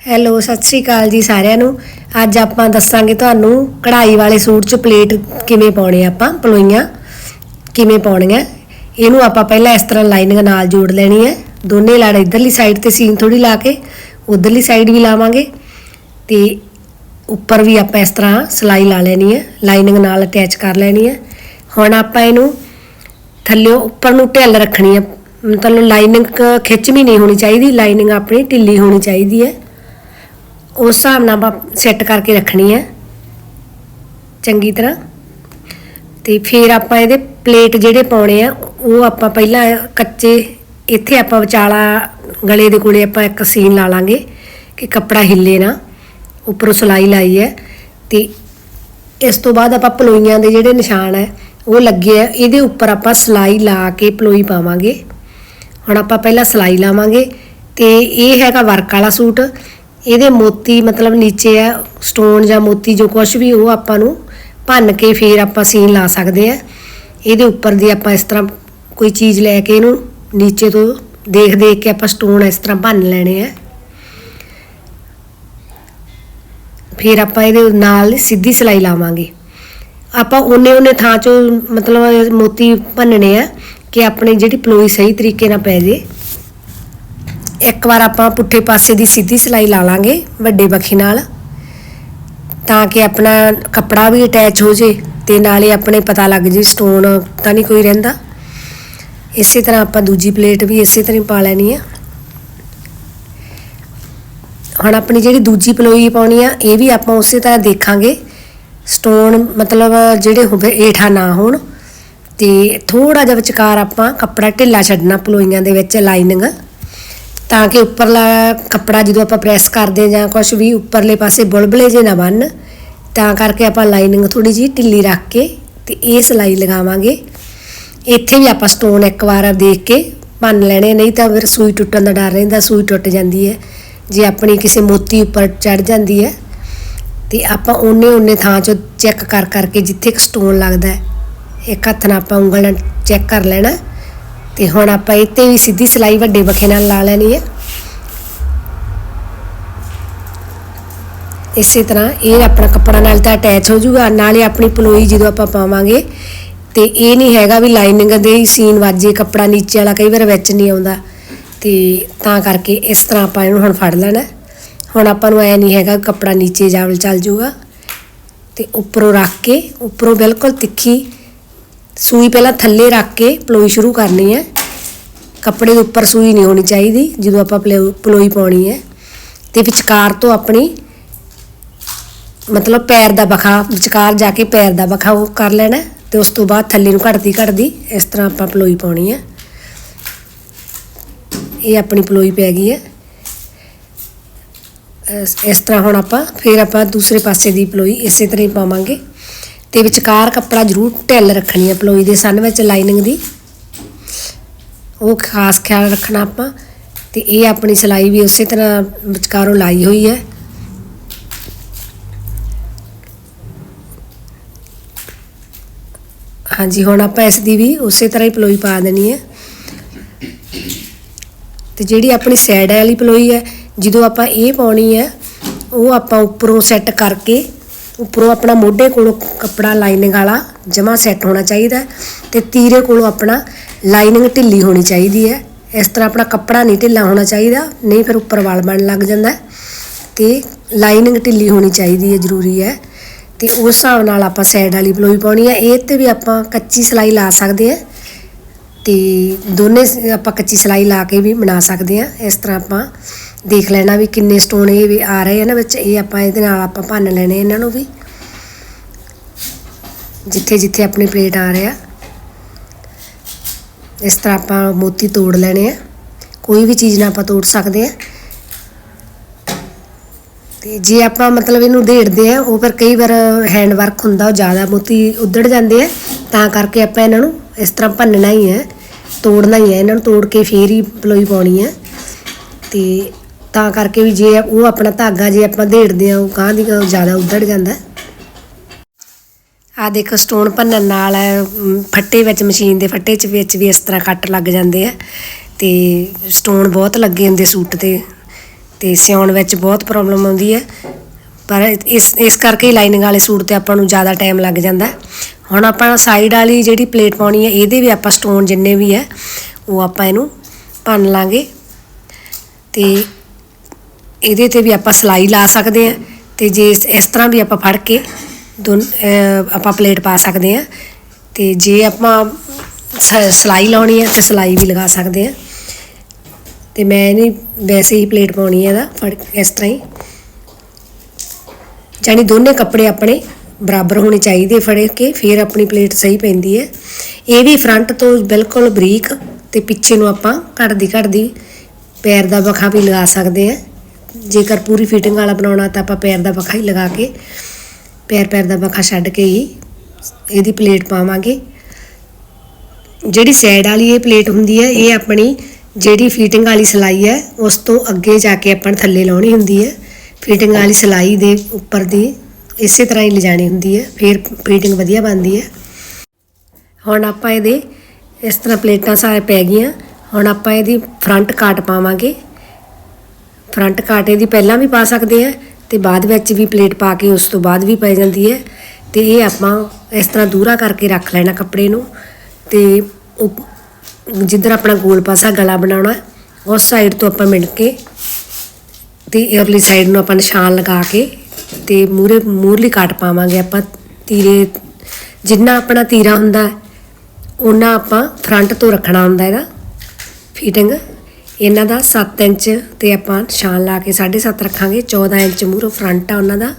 Hello Sat Sri ਅਕਾਲ ਜੀ ਸਾਰਿਆਂ ਨੂੰ। ਅੱਜ ਆਪਾਂ ਦੱਸਾਂਗੇ ਤੁਹਾਨੂੰ ਕਢਾਈ ਵਾਲੇ ਸੂਟ 'ਚ ਪਲੇਟ ਕਿਵੇਂ ਪਾਉਣੇ ਆਪਾਂ, ਪਲੋਈਆਂ ਕਿਵੇਂ ਪਾਉਣੀਆਂ। ਇਹਨੂੰ ਆਪਾਂ ਪਹਿਲਾਂ ਇਸ ਤਰ੍ਹਾਂ ਲਾਈਨਿੰਗ ਨਾਲ ਜੋੜ ਲੈਣੀ ਹੈ। ਦੋਨੇ ਲੜ ਇਧਰਲੀ ਸਾਈਡ ਤੇ ਸੀਨ ਥੋੜੀ ਲਾ ਕੇ ਉਧਰਲੀ ਸਾਈਡ ਵੀ ਲਾਵਾਂਗੇ। ਤੇ ਉੱਪਰ ਵੀ ਆਪਾਂ ਇਸ ਤਰ੍ਹਾਂ ਸਲਾਈ ਲਾ ਲੈਣੀ ਹੈ ਲਾਈਨਿੰਗ ਨਾਲ ਅਟੈਚ ਕਰ ਲੈਣੀ ਹੈ। ਹੁਣ ਆਪਾਂ ਇਹਨੂੰ ਥੱਲੇ ਉੱਪਰ ਨੂੰ ਢਿੱਲ ਰੱਖਣੀ ਹੈ। ਤੁਹਾਨੂੰ ਲਾਈਨਿੰਗ ਖਿੱਚਵੀਂ ਨਹੀਂ ਹੋਣੀ ਚਾਹੀਦੀ ਲਾਈਨਿੰਗ ਆਪਣੀ ਢਿੱਲੀ ਹੋਣੀ ਚਾਹੀਦੀ ਹੈ। ਉਸ ਹਿਸਾਬ ਨਾਲ ਆਪਾਂ ਸੈੱਟ ਕਰਕੇ ਰੱਖਣੀ ਹੈ। ਚੰਗੀ ਤਰ੍ਹਾਂ। ਤੇ ਫਿਰ ਆਪਾਂ ਇਹਦੇ ਪਲੇਟ ਜਿਹੜੇ ਪਾਉਣੇ ਆ, ਉਹ ਆਪਾਂ ਪਹਿਲਾਂ ਕੱਚੇ, ਇੱਥੇ ਆਪਾਂ ਵਿਚਾਲਾ ਗਲੇ ਦੇ ਕੋਲੇ ਆਪਾਂ ਇੱਕ ਸੀਨ ਲਾ ਲਾਂਗੇ ਕਿ ਕੱਪੜਾ ਹਿੱਲੇ ਨਾ, ਉੱਪਰੋਂ ਸਲਾਈ ਲਾਈ ਹੈ। ਤੇ ਇਸ ਤੋਂ ਬਾਅਦ ਆਪਾਂ ਪਲੋਈਆਂ ਦੇ ਜਿਹੜੇ ਨਿਸ਼ਾਨ ਹੈ, ਉਹ ਲੱਗੇ ਆ। ਇਹਦੇ ਉੱਪਰ ਆਪਾਂ ਸਲਾਈ ਲਾ ਕੇ ਪਲੋਈ ਪਾਵਾਂਗੇ। ਹੁਣ ਆਪਾਂ ਪਹਿਲਾਂ ਸਲਾਈ ਲਾਵਾਂਗੇ। ਤੇ ਇਹ ਹੈਗਾ ਵਰਕ ਵਾਲਾ ਸੂਟ। ਇਹਦੇ ਮੋਤੀ ਮਤਲਬ ਨੀਚੇ ਆ ਸਟੋਨ ਜਾਂ ਮੋਤੀ ਜੋ ਕੁਝ ਵੀ ਉਹ ਆਪਾਂ ਨੂੰ ਭੰਨ ਕੇ ਫੇਰ ਆਪਾਂ ਸੀਨ ਲਾ ਸਕਦੇ ਆ। ਇਹਦੇ ਉੱਪਰ ਦੀ ਆਪਾਂ ਇਸ ਤਰ੍ਹਾਂ ਕੋਈ ਚੀਜ਼ ਲੈ ਕੇ ਇਹਨੂੰ ਨੀਚੇ ਤੋਂ ਦੇਖ ਦੇਖ ਕੇ ਆਪਾਂ ਸਟੋਨ ਇਸ ਤਰ੍ਹਾਂ ਭੰਨ ਲੈਣੇ ਆ। ਫਿਰ ਆਪਾਂ ਇਹਦੇ ਨਾਲ ਸਿੱਧੀ ਸਲਾਈ ਲਾਵਾਂਗੇ। ਆਪਾਂ ਉਹਨੇ ਉਹਨੇ ਥਾਂ ਚੋਂ ਮਤਲਬ ਮੋਤੀ ਭੰਨਣੇ ਆ ਕਿ ਆਪਣੀ ਜਿਹੜੀ ਪਲੋਈ ਸਹੀ ਤਰੀਕੇ ਨਾਲ ਪੈ ਜੇ। ਇੱਕ ਵਾਰ ਆਪਾਂ ਪੁੱਠੇ ਪਾਸੇ ਦੀ ਸਿੱਧੀ ਸਿਲਾਈ ਲਾ ਲਾਂਗੇ, ਵੱਡੇ ਬਖੀ ਨਾਲ, ਤਾਂ ਕਿ ਆਪਣਾ ਕੱਪੜਾ ਵੀ ਅਟੈਚ ਹੋ ਜੇ ਤੇ ਨਾਲੇ ਆਪਣੇ ਪਤਾ ਲੱਗ ਜੇ ਸਟੋਨ ਤਾਂ ਨਹੀਂ ਕੋਈ ਰਹਿੰਦਾ। ਇਸੇ ਤਰ੍ਹਾਂ ਆਪਾਂ ਦੂਜੀ ਪਲੇਟ ਵੀ ਇਸੇ ਤਰ੍ਹਾਂ ਹੀ ਪਾ ਲੈਣੀ ਆ। ਹੁਣ ਆਪਣੀ ਜਿਹੜੀ ਦੂਜੀ ਪਲੋਈ ਪਾਉਣੀ ਆ, ਇਹ ਵੀ ਆਪਾਂ ਉਸੇ ਤਰ੍ਹਾਂ ਦੇਖਾਂਗੇ। ਸਟੋਨ ਮਤਲਬ ਜਿਹੜੇ ਹੋਵੇ ਏਠਾ ਨਾ ਹੋਣ ਤੇ ਥੋੜਾ ਜਿਹਾ ਵਿਚਕਾਰ ਆਪਾਂ ਕੱਪੜਾ ਢਿੱਲਾ ਛੱਡਣਾ ਪਲੋਈਆਂ ਦੇ ਵਿੱਚ ਲਾਈਨਿੰਗ। ਤਾਂ ਕਿ ਉੱਪਰਲਾ ਕੱਪੜਾ ਜਦੋਂ ਆਪਾਂ ਪ੍ਰੈਸ ਕਰਦੇ ਜਾਂ ਕੁਝ ਵੀ ਉੱਪਰਲੇ ਪਾਸੇ ਬੁਲਬੁਲੇ ਜੇ ਨਾ ਬਣ ਤਾਂ ਕਰਕੇ ਆਪਾਂ ਲਾਈਨਿੰਗ ਥੋੜੀ ਜਿਹੀ ਢਿੱਲੀ ਰੱਖ ਕੇ ਤੇ ਇਹ ਸਲਾਈ ਲਗਾਵਾਂਗੇ। ਇੱਥੇ ਵੀ ਆਪਾਂ ਸਟੋਨ ਇੱਕ ਵਾਰ ਦੇਖ ਕੇ ਭੰਨ ਲੈਣੇ, ਨਹੀਂ ਤਾਂ ਫਿਰ ਸੂਈ ਟੁੱਟਣ ਦਾ ਡਰ ਰਹਿੰਦਾ, ਸੂਈ ਟੁੱਟ ਜਾਂਦੀ ਹੈ। ਜੇ ਆਪਣੀ ਕਿਸੇ ਮੋਤੀ ਉੱਪਰ ਚੜ ਜਾਂਦੀ ਹੈ, ਤੇ ਆਪਾਂ ਉਹਨੇ ਉਹਨੇ ਥਾਂ ਚੋਂ ਚੈੱਕ ਕਰ ਕਰਕੇ ਜਿੱਥੇ ਇੱਕ ਸਟੋਨ ਲੱਗਦਾ ਹੈ, ਇੱਕ ਹੱਥ ਨਾਲ ਆਪਾਂ ਉਂਗਲ ਨਾਲ ਚੈੱਕ ਕਰ ਲੈਣਾ। ਤੇ ਹੁਣ ਆਪਾਂ ਇਹ 'ਤੇ ਵੀ ਸਿੱਧੀ ਸਲਾਈ ਵੱਡੇ ਬਖੇ ਨਾਲ ਲਾ ਲੈਣੀ ਹੈ। ਇਸੇ ਤਰ੍ਹਾਂ ਇਹ ਆਪਣਾ ਕੱਪੜਾ ਨਾਲ ਤਾਂ ਅਟੈਚ ਹੋ ਜਾਊਗਾ, ਨਾਲੇ ਆਪਣੀ ਪਲੋਈ ਜਦੋਂ ਆਪਾਂ ਪਾਵਾਂਗੇ ਤੇ ਇਹ ਨਹੀਂ ਹੈਗਾ ਵੀ ਲਾਈਨਿੰਗ ਦੇ ਹੀ ਸੀਨ ਵਾਜੇ, ਕੱਪੜਾ ਨੀਚੇ ਵਾਲਾ ਕਈ ਵਾਰ ਵਿੱਚ ਨਹੀਂ ਆਉਂਦਾ। ਤੇ ਤਾਂ ਕਰਕੇ ਇਸ ਤਰ੍ਹਾਂ ਆਪਾਂ ਇਹਨੂੰ ਹੁਣ ਫੜ ਲੈਣਾ। ਹੁਣ ਆਪਾਂ ਨੂੰ ਐ ਨਹੀਂ ਹੈਗਾ ਕੱਪੜਾ ਨੀਚੇ ਜਾਵਲ ਚੱਲ ਜਾਊਗਾ। ਤੇ ਉੱਪਰੋਂ ਰੱਖ ਕੇ, ਉੱਪਰੋਂ ਬਿਲਕੁਲ ਤਿੱਖੀ ਸੂਈ ਪਹਿਲਾਂ ਥੱਲੇ ਰੱਖ ਕੇ ਪਲੋਈ ਸ਼ੁਰੂ ਕਰਨੀ ਹੈ। ਕੱਪੜੇ ਦੇ ਉੱਪਰ ਸੂਈ ਨਹੀਂ ਹੋਣੀ ਚਾਹੀਦੀ, ਜਦੋਂ ਆਪਾਂ ਪਲੋ- ਪਲੋਈ ਪਾਉਣੀ ਹੈ। ਤੇ ਵਿਚਕਾਰ ਤੋਂ ਆਪਣੀ ਮਤਲਬ ਪੈਰ ਦਾ ਬਖਾ, ਵਿਚਕਾਰ ਜਾ ਕੇ ਪੈਰ ਦਾ ਬਖਾ ਉਹ ਕਰ ਲੈਣਾ ਹੈ ਤੇ ਉਸ ਤੋਂ ਬਾਅਦ ਥੱਲੇ ਨੂੰ ਘਟਦੀ ਘਟਦੀ ਇਸ ਤਰ੍ਹਾਂ ਆਪਾਂ ਪਲੋਈ ਪਾਉਣੀ ਹੈ। ਇਹ ਆਪਣੀ ਪਲੋਈ ਪੈ ਗਈ ਹੈ। ਇਸ ਤਰ੍ਹਾਂ ਹੁਣ ਆਪਾਂ, ਫਿਰ ਆਪਾਂ ਦੂਸਰੇ ਪਾਸੇ ਦੀ ਪਲੋਈ ਇਸੇ ਤਰ੍ਹਾਂ ਹੀ ਪਾਵਾਂਗੇ। ਤੇ ਵਿਚਕਾਰ ਕੱਪੜਾ ਜ਼ਰੂਰ ਢਿੱਲ ਰੱਖਣੀ ਹੈ ਪਲੋਈ ਦੇ ਸਨ ਵਿੱਚ ਲਾਈਨਿੰਗ ਦੀ। ਉਹ ਖਾਸ ਖਿਆਲ ਰੱਖਣਾ ਆਪਾਂ ਤੇ ਇਹ ਆਪਣੀ ਸਲਾਈ ਵੀ ਉਸੇ ਤਰ੍ਹਾਂ ਵਿਚਕਾਰੋਂ ਲਾਈ ਹੋਈ ਹੈ। ਹਾਂਜੀ, ਹੁਣ ਆਪਾਂ ਇਸ ਦੀ ਵੀ ਉਸੇ ਤਰ੍ਹਾਂ ਹੀ ਪਲੋਈ ਪਾ ਦੇਣੀ ਹੈ। ਤੇ ਜਿਹੜੀ ਆਪਣੀ ਸਾਈਡ ਵਾਲੀ ਪਲੋਈ ਹੈ, ਜਦੋਂ ਆਪਾਂ ਇਹ ਪਾਉਣੀ ਹੈ, ਉਹ ਆਪਾਂ ਉੱਪਰੋਂ ਸੈੱਟ ਕਰਕੇ ਉੱਪਰੋਂ ਆਪਣਾ ਮੋਢੇ ਕੋਲੋਂ ਕੱਪੜਾ ਲਾਈਨਿੰਗ ਵਾਲਾ ਜਮਾ ਸੈੱਟ ਹੋਣਾ ਚਾਹੀਦਾ ਹੈ ਤੇ ਤੀਰੇ ਕੋਲੋਂ ਆਪਣਾ ਲਾਈਨਿੰਗ ਢਿੱਲੀ ਹੋਣੀ ਚਾਹੀਦੀ ਹੈ। ਇਸ ਤਰ੍ਹਾਂ ਆਪਣਾ ਕੱਪੜਾ ਨਹੀਂ ਢਿੱਲਾ ਹੋਣਾ ਚਾਹੀਦਾ, ਨਹੀਂ ਫਿਰ ਉੱਪਰ ਵਾਲ ਬਣ ਲੱਗ ਜਾਂਦਾ ਹੈ। ਤੇ ਲਾਈਨਿੰਗ ਢਿੱਲੀ ਹੋਣੀ ਚਾਹੀਦੀ ਹੈ, ਜ਼ਰੂਰੀ ਹੈ। ਤੇ ਉਸ ਹਿਸਾਬ ਨਾਲ ਆਪਾਂ ਸਾਈਡ ਵਾਲੀ ਬਲੋਈ ਪਾਉਣੀ ਹੈ। ਇਹ ਤੇ ਵੀ ਆਪਾਂ ਕੱਚੀ ਸਲਾਈ ਲਾ ਸਕਦੇ ਹਾਂ। ਤੇ ਦੋਨੇ ਆਪਾਂ ਕੱਚੀ ਸਲਾਈ ਲਾ ਕੇ ਵੀ ਬਣਾ ਸਕਦੇ ਹਾਂ। ਇਸ ਤਰ੍ਹਾਂ ਆਪਾਂ ਦੇਖ ਲੈਣਾ ਵੀ ਕਿੰਨੇ ਸਟੋਨ ਇਹ ਵੀ ਆ ਰਹੇ ਆ ਨਾ ਵਿੱਚ, ਇਹ ਆਪਾਂ ਇਹਦੇ ਨਾਲ ਆਪਾਂ ਭੰਨ ਲੈਣੇ ਇਹਨਾਂ ਨੂੰ ਵੀ। ਜਿੱਥੇ ਜਿੱਥੇ ਆਪਣੀ ਪਲੇਟ ਆ ਰਿਹਾ ਇਸ ਤਰ੍ਹਾਂ ਆਪਾਂ ਮੋਤੀ ਤੋੜ ਲੈਣੇ ਆ। ਕੋਈ ਵੀ ਚੀਜ਼ ਨਾਲ ਆਪਾਂ ਤੋੜ ਸਕਦੇ ਆ। ਤੇ ਜੇ ਆਪਾਂ ਮਤਲਬ ਇਹਨੂੰ ਢੇੜਦੇ ਆ, ਉਹ ਫਿਰ ਕਈ ਵਾਰ ਹੈਂਡ ਵਰਕ ਹੁੰਦਾ, ਉਹ ਜ਼ਿਆਦਾ ਮੋਤੀ ਉਧੜ ਜਾਂਦੇ ਆ। ਤਾਂ ਕਰਕੇ ਆਪਾਂ ਇਹਨਾਂ ਨੂੰ ਇਸ ਤਰ੍ਹਾਂ ਭੰਨਣਾ ਹੀ ਹੈ ਤੋੜਨਾ ਹੀ ਹੈ ਇਹਨਾਂ ਨੂੰ ਤੋੜ ਕੇ ਫੇਰ ਹੀ ਪਲੋਈ ਪਾਉਣੀ ਹੈ ਤੇ ਤਾਂ ਕਰਕੇ ਵੀ ਜੇ ਉਹ ਆਪਣਾ ਧਾਗਾ ਜੇ ਆਪਾਂ ਢੇੜਦੇ ਆ ਉਹ ਕਾਂ ਦੀ ਜ਼ਿਆਦਾ ਉਧੜ ਜਾਂਦਾ। ਆ ਦੇਖੋ, ਸਟੋਨ ਭੰਨਣ ਨਾਲ ਫੱਟੇ ਵਿੱਚ, ਮਸ਼ੀਨ ਦੇ ਫੱਟੇ 'ਚ ਵਿੱਚ ਵੀ ਇਸ ਤਰ੍ਹਾਂ ਕੱਟ ਲੱਗ ਜਾਂਦੇ ਆ। ਤੇ ਸਟੋਨ ਬਹੁਤ ਲੱਗੇ ਹੁੰਦੇ ਸੂਟ ਤੇ ਤੇ ਸਿਉਣ ਵਿੱਚ ਬਹੁਤ ਪ੍ਰੋਬਲਮ ਆਉਂਦੀ ਹੈ ਪਰ ਇਸ ਇਸ ਕਰਕੇ ਲਾਈਨਿੰਗ ਵਾਲੇ ਸੂਟ ਤੇ ਆਪਾਂ ਨੂੰ ਜ਼ਿਆਦਾ ਟਾਈਮ ਲੱਗ ਜਾਂਦਾ। ਹੁਣ ਆਪਾਂ ਸਾਈਡ ਵਾਲੀ ਜਿਹੜੀ ਪਲੇਟ ਪਾਉਣੀ ਹੈ ਇਹਦੇ ਵੀ ਆਪਾਂ ਸਟੋਨ ਜਿੰਨੇ ਵੀ ਹੈ ਉਹ ਆਪਾਂ ਇਹਨੂੰ ਭੰਨ ਲਾਂਗੇ। ਤੇ ਇਹਦੇ ਤੇ ਵੀ ਆਪਾਂ ਸਲਾਈ ਲਾ ਸਕਦੇ ਹਾਂ ਤੇ ਜੇ ਇਸ- ਤਰ੍ਹਾਂ ਵੀ ਆਪਾਂ ਫੜ ਕੇ ਦੋਨ ਆਪਾਂ ਪਲੇਟ ਪਾ ਸਕਦੇ ਹਾਂ ਤੇ ਜੇ ਆਪਾਂ ਸ- ਸਲਾਈ ਲਾਉਣੀ ਹੈ ਤੇ ਸਲਾਈ ਵੀ ਲਗਾ ਸਕਦੇ ਹਾਂ। ਤੇ ਮੈਂ ਨਹੀਂ ਵੈਸੇ ਹੀ ਪਲੇਟ ਪਾਉਣੀ ਹੈ ਇਹਦਾ ਫੜ ਇਸ ਤਰ੍ਹਾਂ ਹੀ। ਜਾਣੀ ਦੋਨੇ ਕੱਪੜੇ ਆਪਣੇ ਬਰਾਬਰ ਹੋਣੇ ਚਾਹੀਦੇ ਫੜੇ ਕੇ, ਫਿਰ ਆਪਣੀ ਪਲੇਟ ਸਹੀ ਪੈਂਦੀ ਹੈ। ਇਹ ਵੀ ਫਰੰਟ ਤੋਂ ਬਿਲਕੁਲ ਬਰੀਕ ਤੇ ਪਿੱਛੇ ਨੂੰ ਆਪਾਂ ਘੜਦੀ ਘੜਦੀ ਪੈਰ ਦਾ ਬਖਾ ਵੀ ਲਗਾ ਸਕਦੇ ਹਾਂ। ਜੇਕਰ ਪੂਰੀ ਫਿਟਿੰਗ ਵਾਲਾ ਬਣਾਉਣਾ ਤਾਂ ਆਪਾਂ ਪੈਰ ਦਾ ਬਖਾ ਹੀ ਲਗਾ ਕੇ, ਪੈਰ ਪੈਰ ਦਾ ਬਖਾ ਛੱਡ ਕੇ ਹੀ ਇਹਦੀ ਪਲੇਟ ਪਾਵਾਂਗੇ। ਜਿਹੜੀ ਸਾਈਡ ਵਾਲੀ ਇਹ ਪਲੇਟ ਹੁੰਦੀ ਹੈ, ਇਹ ਆਪਣੀ ਜਿਹੜੀ ਫਿਟਿੰਗ ਵਾਲੀ ਸਿਲਾਈ ਹੈ, ਉਸ ਤੋਂ ਅੱਗੇ ਜਾ ਕੇ ਆਪਾਂ ਥੱਲੇ ਲਾਉਣੀ ਹੁੰਦੀ ਹੈ। ਫਿਟਿੰਗ ਵਾਲੀ ਸਿਲਾਈ ਦੇ ਉੱਪਰ ਦੀ ਇਸੇ ਤਰ੍ਹਾਂ ਹੀ ਲਿਜਾਣੀ ਹੁੰਦੀ ਹੈ, ਫਿਰ ਫਿਟਿੰਗ ਵਧੀਆ ਬਣਦੀ ਹੈ। ਹੁਣ ਆਪਾਂ ਇਹਦੇ ਇਸ ਤਰ੍ਹਾਂ ਪਲੇਟਾਂ ਸਾਰੇ ਪੈ ਗਈਆਂ, ਹੁਣ ਆਪਾਂ ਇਹਦੀ ਫਰੰਟ ਕਾਟ ਪਾਵਾਂਗੇ। ਫਰੰਟ ਕਾਟ ਇਹਦੀ ਪਹਿਲਾਂ ਵੀ ਪਾ ਸਕਦੇ ਆ ਤੇ ਬਾਅਦ ਵਿੱਚ ਵੀ ਪਲੇਟ ਪਾ ਕੇ ਉਸ ਤੋਂ ਬਾਅਦ ਵੀ ਪੈ ਜਾਂਦੀ ਹੈ ਤੇ ਇਹ ਆਪਾਂ ਇਸ ਤਰ੍ਹਾਂ ਦੂਰਾ ਕਰਕੇ ਰੱਖ ਲੈਣਾ ਕੱਪੜੇ ਨੂੰ ਤੇ ਉਪ- ਜਿੱਧਰ ਆਪਣਾ ਗੋਲ ਪਾਸਾ ਗਲਾ ਬਣਾਉਣਾ ਉਸ ਸਾਈਡ ਤੋਂ ਆਪਾਂ ਮਿਣ ਕੇ ਤੇ ਅਰਲੀ ਸਾਈਡ ਨੂੰ ਆਪਾਂ ਨਿਸ਼ਾਨ ਲਗਾ ਕੇ ਤੇ ਮੂਰੇ ਮੂਰਲੀ ਕੱਟ ਪਾਵਾਂਗੇ ਆਪਾਂ ਤੀਰੇ ਜਿੰਨਾ ਆਪਣਾ ਤੀਰਾ ਹੁੰਦਾ ਹੈ, ਉਹਨਾਂ ਆਪਾਂ ਫਰੰਟ ਤੋਂ ਰੱਖਣਾ ਹੁੰਦਾ ਇਹਦਾ ਫਿਟਿੰਗ ਇਹਨਾਂ ਦਾ 7 ਇੰਚ ਤੇ ਆਪਾਂ ਨਿਸ਼ਾਨ ਲਾ ਕੇ 7.5 ਰੱਖਾਂਗੇ 14 ਇੰਚ ਮੂਹਰੋਂ ਫਰੰਟ ਆ ਉਹਨਾਂ ਦਾ।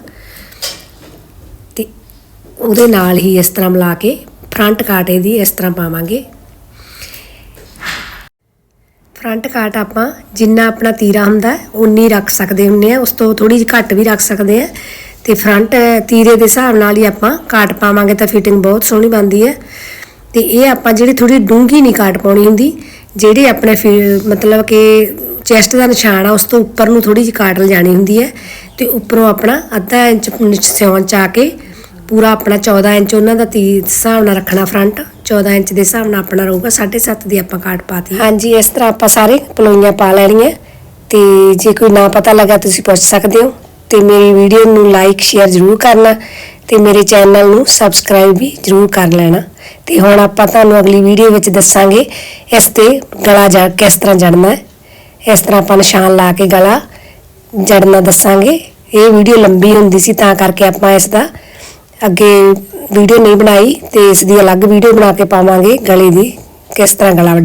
ਤੇ ਉਹਦੇ ਨਾਲ ਹੀ ਇਸ ਤਰ੍ਹਾਂ ਮਿਲਾ ਕੇ ਫਰੰਟ ਕਾਟ ਇਹਦੀ ਇਸ ਤਰ੍ਹਾਂ ਪਾਵਾਂਗੇ। ਫਰੰਟ ਕਾਟ ਆਪਾਂ ਜਿੰਨਾ ਆਪਣਾ ਤੀਰਾ ਹੁੰਦਾ ਉਨੀ ਰੱਖ ਸਕਦੇ ਹੁੰਨੇ ਆ, ਉਸ ਤੋਂ ਥੋੜੀ ਜਿਹੀ ਘੱਟ ਵੀ ਰੱਖ ਸਕਦੇ ਆ। ਤੇ ਫਰੰਟ ਤੀਰੇ ਦੇ ਹਿਸਾਬ ਨਾਲ ਹੀ ਆਪਾਂ ਕਾਟ ਪਾਵਾਂਗੇ ਤਾਂ ਫਿਟਿੰਗ ਬਹੁਤ ਸੋਹਣੀ ਬਣਦੀ ਹੈ। ਤੇ ਇਹ ਆਪਾਂ ਜਿਹੜੀ ਥੋੜੀ ਡੂੰਘੀ ਨਹੀਂ ਕਾਟ ਪਾਉਣੀ ਹੁੰਦੀ ਜਿਹੜੀ ਆਪਣੇ ਫੀ- ਮਤਲਬ ਕਿ ਚੈਸਟ ਦਾ ਨਿਸ਼ਾਨ ਆ, ਉਸ ਤੋਂ ਉੱਪਰ ਨੂੰ ਥੋੜੀ ਜਿਹੀ ਕਾਟ ਲਿਜਾਣੀ ਹੁੰਦੀ ਹੈ ਤੇ ਉੱਪਰੋਂ ਆਪਣਾ ਅੱਧਾ ਇੰਚ ਸਿਉਣ ਚ ਆ ਕੇ ਪੂਰਾ ਆਪਣਾ 14 ਇੰਚ ਉਹਨਾਂ ਦਾ ਤੀ ਹਿਸਾਬ ਨਾਲ ਰੱਖਣਾ ਫਰੰਟ 14 ਇੰਚ ਦੇ ਹਿਸਾਬ ਨਾਲ ਆਪਣਾ ਰਹੂਗਾ 7.5 ਦੀ ਆਪਾਂ ਕਾਟ ਪਾਤੀ ਹਾਂਜੀ, ਇਸ ਤਰ੍ਹਾਂ ਆਪਾਂ ਸਾਰੇ ਪਲੋਈਆਂ ਪਾ ਲੈਣੀਆਂ। ਤੇ ਜੇ ਕੋਈ ਨਾ ਪਤਾ ਲੱਗਾ ਤੁਸੀਂ ਪੁੱਛ ਸਕਦੇ ਹੋ। ਤੇ ਮੇਰੀ ਵੀਡੀਓ ਨੂੰ ਲਾਈਕ ਸ਼ੇਅਰ ਜ਼ਰੂਰ ਕਰਨਾ ਤੇ ਮੇਰੇ ਚੈਨਲ ਨੂੰ ਸਬਸਕ੍ਰਾਈਬ ਵੀ ਜ਼ਰੂਰ ਕਰ ਲੈਣਾ। ਤੇ ਹੁਣ ਆਪਾਂ ਤੁਹਾਨੂੰ ਅਗਲੀ ਵੀਡੀਓ ਵਿੱਚ ਦੱਸਾਂਗੇ ਇਸ ਤੇ ਗਲਾ ਜੜ ਕਿਸ ਤਰ੍ਹਾਂ ਜੜਨਾ ਹੈ। ਇਸ ਤਰ੍ਹਾਂ ਆਪਾਂ ਨਿਸ਼ਾਨ ਲਾ ਕੇ ਗਲਾ ਜੜਨਾ ਦੱਸਾਂਗੇ। ਇਹ ਵੀਡੀਓ ਲੰਬੀ ਹੁੰਦੀ ਸੀ, ਤਾਂ ਕਰਕੇ ਆਪਾਂ ਇਸ ਦਾ ਅੱਗੇ ਵੀਡੀਓ ਨਹੀਂ ਬਣਾਈ ਤੇ ਇਸ ਦੀ ਅਲੱਗ ਵੀਡੀਓ ਬਣਾ ਕੇ ਪਾਵਾਂਗੇ ਗਲੇ ਦੀ ਕਿਸ ਤਰ੍ਹਾਂ ਗਲਾ ਜੜ